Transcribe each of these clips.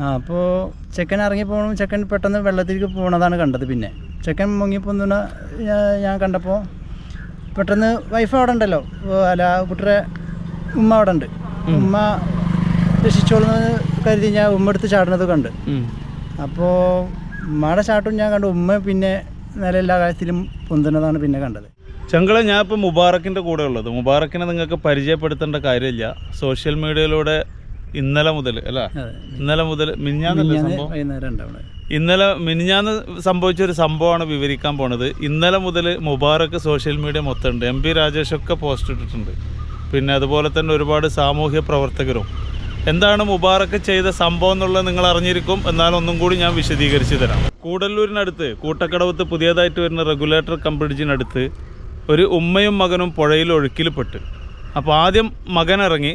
ആ അപ്പോൾ ചെക്കൻ ഇറങ്ങി പോകണം ചെക്കൻ പെട്ടെന്ന് വെള്ളത്തിലേക്ക് പോകണതാണ് കണ്ടത് പിന്നെ. ചെക്കൻ മുങ്ങി മുങ്ങിപ്പോന്ന ഞാൻ കണ്ടപ്പോൾ പെട്ടെന്ന് വൈഫ് അവിടെ ഉണ്ടല്ലോ. അല്ല കുട്ടിയുടെ ഉമ്മ അവിടെ ഉണ്ട്. ഉമ്മ രക്ഷിച്ചോളുന്ന കരുതി ഞാൻ ഉമ്മ എടുത്ത് ചാടുന്നത് കണ്ട്. അപ്പോൾ ഉമ്മയുടെ ചാട്ടും ഞാൻ കണ്ടു. ഉമ്മ പിന്നെ നില എല്ലാ കാര്യത്തിലും പൊന്തുന്നതാണ് പിന്നെ കണ്ടത്. ചെങ്കള ഞാൻ ഇപ്പോൾ മുബാറക്കിന്റെ കൂടെ ഉള്ളത്. മുബാറക്കിനെ നിങ്ങൾക്ക് പരിചയപ്പെടുത്തേണ്ട കാര്യമില്ല. സോഷ്യൽ മീഡിയയിലൂടെ ഇന്നലെ മുതൽ അല്ലേ? ഇന്നലെ മുതൽ മിനിഞ്ഞാന്ന് സംഭവം? ഇന്നലെ മിനിഞ്ഞാന്ന് സംഭവിച്ച ഒരു സംഭവമാണ് വിവരിക്കാൻ പോണത്. ഇന്നലെ മുതൽ മുബാറക്ക് സോഷ്യൽ മീഡിയ മൊത്തമുണ്ട്. എം പി രാജേഷൊക്കെ പോസ്റ്റ് ഇട്ടിട്ടുണ്ട്. പിന്നെ അതുപോലെ തന്നെ ഒരുപാട് സാമൂഹ്യ പ്രവർത്തകരും. എന്താണ് മുബാറക്ക് ചെയ്ത സംഭവം എന്നുള്ളത് നിങ്ങൾ അറിഞ്ഞിരിക്കും. എന്നാൽ ഒന്നും കൂടി ഞാൻ വിശദീകരിച്ചു തരാം. കൂടല്ലൂരിനടുത്ത് കൂട്ടക്കടവത്ത് പുതിയതായിട്ട് വരുന്ന റെഗുലേറ്റർ കംബ്രിഡ്ജിനടുത്ത് ഒരു ഉമ്മയും മകനും പുഴയിൽ ഒഴുക്കിൽപ്പെട്ട്. അപ്പോൾ ആദ്യം മകൻ ഇറങ്ങി.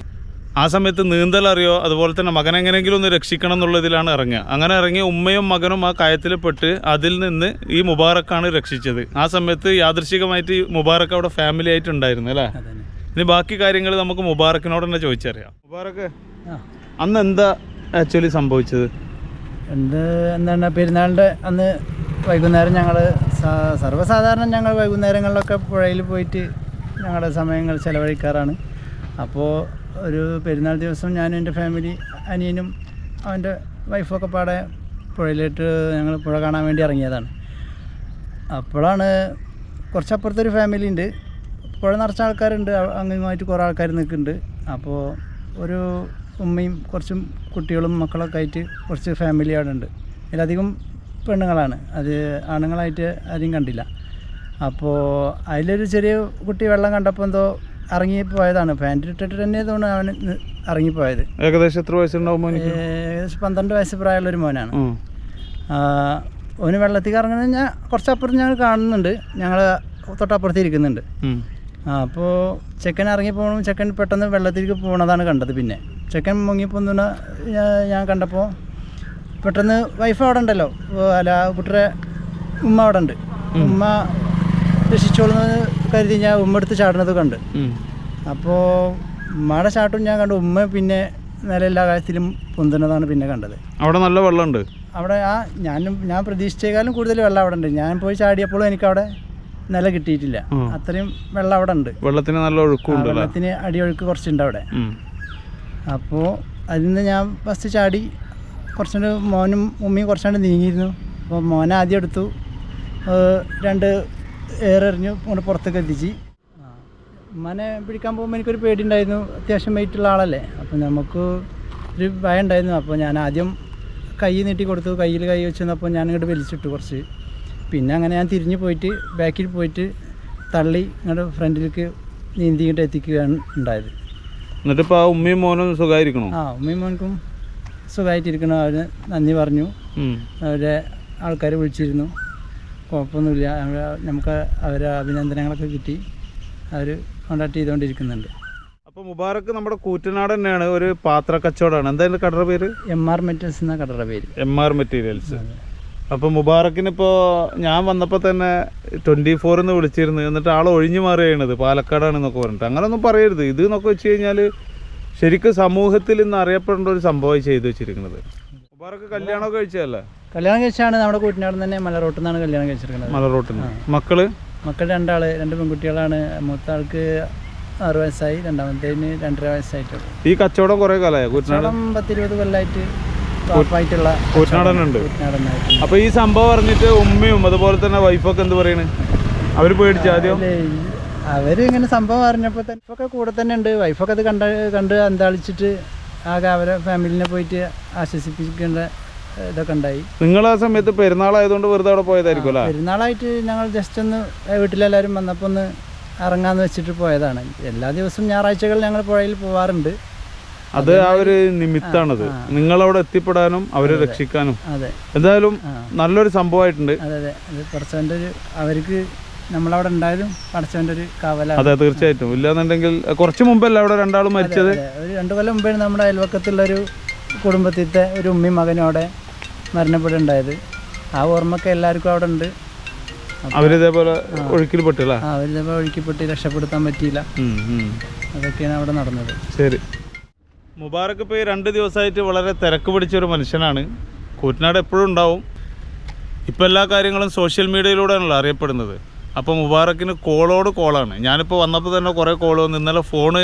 ആ സമയത്ത് നീന്തൽ അറിയോ? അതുപോലെ തന്നെ മകൻ എങ്ങനെയെങ്കിലും ഒന്ന് രക്ഷിക്കണം എന്നുള്ളതിലാണ് ഇറങ്ങുക. അങ്ങനെ ഇറങ്ങി ഉമ്മയും മകനും ആ കയത്തിൽ പെട്ട് അതിൽ നിന്ന് ഈ മുബാറക്കാണ് രക്ഷിച്ചത്. ആ സമയത്ത് യാദൃശികമായിട്ട് ഈ മുബാറക്ക് അവിടെ ഫാമിലി ആയിട്ട് ഉണ്ടായിരുന്നു അല്ലേ ഇനി ബാക്കി കാര്യങ്ങൾ നമുക്ക് മുബാറക്കിനോട് തന്നെ ചോദിച്ചറിയാം. മുബാറക്ക് അന്ന് എന്താ ആക്ച്വലി സംഭവിച്ചത്? എന്ത് എന്താണ് പെരുന്നാളിന്റെ അന്ന് വൈകുന്നേരം ഞങ്ങൾ സർവസാധാരണ ഞങ്ങൾ വൈകുന്നേരങ്ങളിലൊക്കെ പുഴയിൽ പോയിട്ട് ഞങ്ങളുടെ സമയങ്ങൾ ചിലവഴിക്കാറാണ്. അപ്പോൾ ഒരു പെരുന്നാൾ ദിവസം ഞാനും എന്റെ ഫാമിലി അനിയനും അവന്റെ വൈഫൊക്കെ പാടെ പുഴയിലിട്ട് ഞങ്ങൾ പുഴ കാണാൻ വേണ്ടി ഇറങ്ങിയതാണ്. അപ്പോഴാണ് കുറച്ചപ്പുറത്തൊരു ഫാമിലി ഉണ്ട്. പുഴ നിറച്ച ആൾക്കാരുണ്ട്. അങ്ങുമായിട്ട് കുറേ ആൾക്കാർ നിൽക്കുന്നുണ്ട്. അപ്പോൾ ഒരു ഉമ്മയും കുറച്ചും കുട്ടികളും മക്കളൊക്കെ ആയിട്ട് കുറച്ച് ഫാമിലി അവിടെ ഉണ്ട്. അതിലധികം പെണ്ണുങ്ങളാണ്. അത് ആണുങ്ങളായിട്ട് ആരും കണ്ടില്ല. അപ്പോൾ അതിലൊരു ചെറിയ കുട്ടി വെള്ളം കണ്ടപ്പോൾ എന്തോ ഇറങ്ങിപ്പോയതാണ്. പാന്റ് ഇട്ടിട്ട് തന്നെ തോന്നുന്നു അവൻ ഇറങ്ങിപ്പോയത്. ഏകദേശം എത്ര വയസ്സുണ്ടാവും ഏകദേശം പന്ത്രണ്ട് വയസ്സ് പ്രായമുള്ള ഒരു മോനാണ്. അവന് വെള്ളത്തിൽ ഇറങ്ങുന്നത് ഞാൻ കുറച്ചപ്പുറത്ത് ഞങ്ങൾ കാണുന്നുണ്ട്. ഞങ്ങൾ തൊട്ടപ്പുറത്ത് ഇരിക്കുന്നുണ്ട്. അപ്പോൾ ചെക്കൻ ഇറങ്ങി പോകണം ചെക്കൻ പെട്ടെന്ന് വെള്ളത്തിലേക്ക് പോകണതാണ് കണ്ടത് പിന്നെ. ചെക്കൻ മുങ്ങിപ്പോന്ന ഞാൻ കണ്ടപ്പോൾ പെട്ടെന്ന് വൈഫ് അവിടെ ഉണ്ടല്ലോ. അല്ല കുട്ടിയുടെ ഉമ്മ അവിടെ ഉണ്ട്. ഉമ്മ രക്ഷിച്ചോളുന്നത് കരുതി ഞാൻ ഉമ്മ എടുത്ത് ചാടുന്നത് കണ്ട്. അപ്പോൾ ഉമ്മയുടെ ചാട്ടും ഞാൻ കണ്ടു. ഉമ്മ പിന്നെ നിലയെല്ലാ കാര്യത്തിലും പൊന്തുന്നതാണ് പിന്നെ കണ്ടത്. അവിടെ നല്ല വെള്ളമുണ്ട്. അവിടെ ആ ഞാനും ഞാൻ പ്രതീക്ഷിച്ചേക്കാളും കൂടുതൽ വെള്ളം അവിടെ ഉണ്ട്. ഞാൻ പോയി ചാടിയപ്പോഴും എനിക്കവിടെ നില കിട്ടിയിട്ടില്ല. അത്രയും വെള്ളം അവിടെ ഉണ്ട്. വെള്ളത്തിന് നല്ല ഒഴുക്കുണ്ട് ഒഴുക്കും ഉണ്ട് അല്ലേ വെള്ളത്തിന് അടിയൊഴുക്ക് കുറച്ചുണ്ട് അവിടെ. അപ്പോൾ അതിൽ നിന്ന് ഞാൻ ഫസ്റ്റ് ചാടി കുറച്ചുകൊണ്ട് മോനും ഉമ്മയും കുറച്ചുകൊണ്ട് നീങ്ങിയിരുന്നു. അപ്പോൾ മോനെ ആദ്യം എടുത്തു. രണ്ട് ഏറെറിഞ്ഞു കൊണ്ട് പുറത്തേക്ക് എത്തിച്ച്. മനെ പിടിക്കാൻ പോകുമ്പോൾ എനിക്കൊരു പേടി ഉണ്ടായിരുന്നു അത്യാവശ്യം വെയിറ്റുള്ള ആളല്ലേ. അപ്പോൾ നമുക്ക് ഒരു ഭയം ഉണ്ടായിരുന്നു. അപ്പോൾ ഞാൻ ആദ്യം കൈ നീട്ടി കൊടുത്തു. കയ്യിൽ കൈ വെച്ച് നിന്നപ്പോൾ ഞാൻ ഇങ്ങോട്ട് വലിച്ചിട്ടു കുറച്ച്. പിന്നെ അങ്ങനെ ഞാൻ തിരിഞ്ഞു പോയിട്ട് ബാക്കിൽ പോയിട്ട് തള്ളി ഇങ്ങോട്ട് ഫ്രണ്ടിലേക്ക് നീന്തി ഇങ്ങോട്ട് എത്തിക്കുകയാണ് ഉണ്ടായത്. എന്നിട്ടിപ്പോൾ ആ ഉമ്മയും മോനും സുഖമായിരിക്കണം ആ ഉമ്മയും മോനക്കും സുഖമായിട്ടിരിക്കണം അവർ നന്ദി പറഞ്ഞു. അവരെ ആൾക്കാർ വിളിച്ചിരുന്നു. കുഴപ്പമൊന്നുമില്ല. നമുക്ക് അവരെ അഭിനന്ദനങ്ങളൊക്കെ കിട്ടി. അവർ കോണ്ടാക്ട് ചെയ്തുകൊണ്ടിരിക്കുന്നുണ്ട് അപ്പോൾ മുബാറക്ക് നമ്മുടെ കൂറ്റനാട് തന്നെയാണ്. ഒരു പാത്ര കച്ചവടമാണ്. എന്തായാലും കടയുടെ പേര്? എം ആർ മെറ്റീരിയൽസ് എന്ന കടയുടെ പേര്. എം ആർ മെറ്റീരിയൽസ് അപ്പോൾ മുബാറക്കിന് ഇപ്പോൾ ഞാൻ വന്നപ്പോൾ തന്നെ ട്വന്റി എന്ന് വിളിച്ചിരുന്നു. എന്നിട്ട് ആൾ ഒഴിഞ്ഞു മാറുകയാണത് പാലക്കാടാണെന്നൊക്കെ പറഞ്ഞിട്ട്. അങ്ങനെയൊന്നും പറയരുത്. ഇത് എന്നൊക്കെ വെച്ച് കഴിഞ്ഞാൽ ശരിക്കും സമൂഹത്തിൽ ഇന്ന് അറിയപ്പെടേണ്ട ഒരു സംഭവം ചെയ്തു വെച്ചിരിക്കുന്നത്. കല്യാണമൊക്കെ കഴിച്ചതല്ലേ? കല്യാണം കഴിച്ചാണ് നമ്മുടെ കൂട്ടിനാട് തന്നെ മലറോട്ടിൽ നിന്നാണ് കല്യാണം കഴിച്ചിരിക്കുന്നത്. മലറോട്ടിന് മക്കൾ? മക്കൾ രണ്ടാൾ രണ്ട് പെൺകുട്ടികളാണ്. മൂത്ത ആൾക്ക് ആറ് വയസ്സായി രണ്ടാമത്തേന് രണ്ടര വയസ്സായിട്ടുള്ളൂ. ഈ കച്ചവടം കുറേ കാലമായ കച്ചവടം പത്തിരുപത് കൊല്ലമായിട്ട് ഉണ്ട് അപ്പോൾ ഈ സംഭവം അറിഞ്ഞിട്ട് ഉമ്മയും അതുപോലെ തന്നെ വൈഫൊക്കെ എന്ത് പറയണ്? അവർ പേടിച്ചു ആദ്യം? അവർ ഇങ്ങനെ സംഭവം അറിഞ്ഞപ്പോൾ തന്നെ ഒക്കെ കൂടെ തന്നെ ഉണ്ട്. വൈഫൊക്കെ അത് കണ്ട കണ്ട് അന്താളിച്ചിട്ട് ആകെ അവരെ ഫാമിലിനെ പോയിട്ട് ആശ്വസിപ്പിക്കേണ്ട ഇതൊക്കെ ഉണ്ടായി. നിങ്ങൾ ആ സമയത്ത് പെരുന്നാളായതുകൊണ്ട് വെറുതെ അവിടെ പോയതായിരിക്കും അല്ലേ? പെരുന്നാളായിട്ട് ഞങ്ങൾ ജസ്റ്റ് ഒന്ന് വീട്ടിലെല്ലാവരും വന്നപ്പോൾ ഒന്ന് ഇറങ്ങാന്ന് വെച്ചിട്ട് പോയതാണ്. എല്ലാ ദിവസവും ഞായറാഴ്ചകൾ ഞങ്ങൾ പുഴയിൽ പോവാറുണ്ട്. അത് ആ ഒരു നിമിത്താണത്. നിങ്ങളവിടെ എത്തിപ്പെടാനും അവരെ രക്ഷിക്കാനും. എന്തായാലും നല്ലൊരു സംഭവമായിട്ടുണ്ട് അതെ അതെ. അത് പടച്ചവന്റെ ഒരു അവർക്ക് നമ്മളവിടെ ഉണ്ടായാലും പടച്ചവന്റെ ഒരു കാവലാണ്. അതെ തീർച്ചയായിട്ടും. ഇല്ലാന്നുണ്ടെങ്കിൽ കുറച്ച് മുമ്പല്ല അവിടെ രണ്ടാളും മരിച്ചത്? രണ്ട് കൊല്ലം മുമ്പേ നമ്മുടെ അയൽവക്കത്തുള്ളൊരു കുടുംബത്തിലത്തെ ഒരു ഉമ്മയും മകനും അവിടെ മരണപ്പെടുണ്ടായത് ആ ഓർമ്മയൊക്കെ എല്ലാവർക്കും അവിടെ ഉണ്ട്. അവരിതേപോലെ ഒഴുക്കിൽ പെട്ടില്ല അവരിതപ്പോൾ ഒഴുക്കിപ്പെട്ട് രക്ഷപ്പെടുത്താൻ പറ്റിയില്ല. അതൊക്കെയാണ് അവിടെ നടന്നത്. ശരി. മുബാറക്ക് ഇപ്പോൾ ഈ രണ്ട് ദിവസമായിട്ട് വളരെ തിരക്ക് പിടിച്ചൊരു മനുഷ്യനാണ്. കൂറ്റനാട് എപ്പോഴും ഉണ്ടാവും. ഇപ്പോൾ എല്ലാ കാര്യങ്ങളും സോഷ്യൽ മീഡിയയിലൂടെയാണല്ലോ അറിയപ്പെടുന്നത്. അപ്പോൾ മുബാറക്കിന് കോളോട് കോളാണ്. ഞാനിപ്പോൾ വന്നപ്പോൾ തന്നെ കുറേ കോൾ വന്നു. ഇന്നലെ ഫോണ്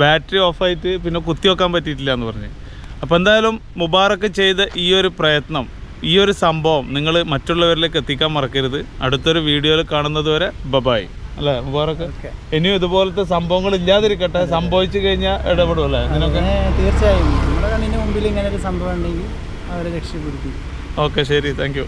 ബാറ്ററി ഓഫായിട്ട് പിന്നെ കുത്തി വെക്കാൻ പറ്റിയിട്ടില്ല എന്ന് പറഞ്ഞ്. അപ്പോൾ എന്തായാലും മുബാറക്ക് ചെയ്ത ഈ ഒരു പ്രയത്നം ഈ ഒരു സംഭവം നിങ്ങൾ മറ്റുള്ളവരിലേക്ക് എത്തിക്കാൻ മറക്കരുത്. അടുത്തൊരു വീഡിയോയിൽ കാണുന്നത് വരെ ബബായ്. അല്ലേ മുബാറക്ക് ഇനിയും ഇതുപോലത്തെ സംഭവങ്ങൾ ഇല്ലാതിരിക്കട്ടെ സംഭവിച്ചു കഴിഞ്ഞാൽ ഇടപെടും അല്ലേ? തീർച്ചയായും. നമ്മുടെ കണ്ണിന് മുമ്പിൽ ഇങ്ങനെ ഒരു സംഭവം ഉണ്ടെങ്കിൽ അവരെ രക്ഷപ്പെടുത്തി. ഓക്കെ ശരി. Thank you.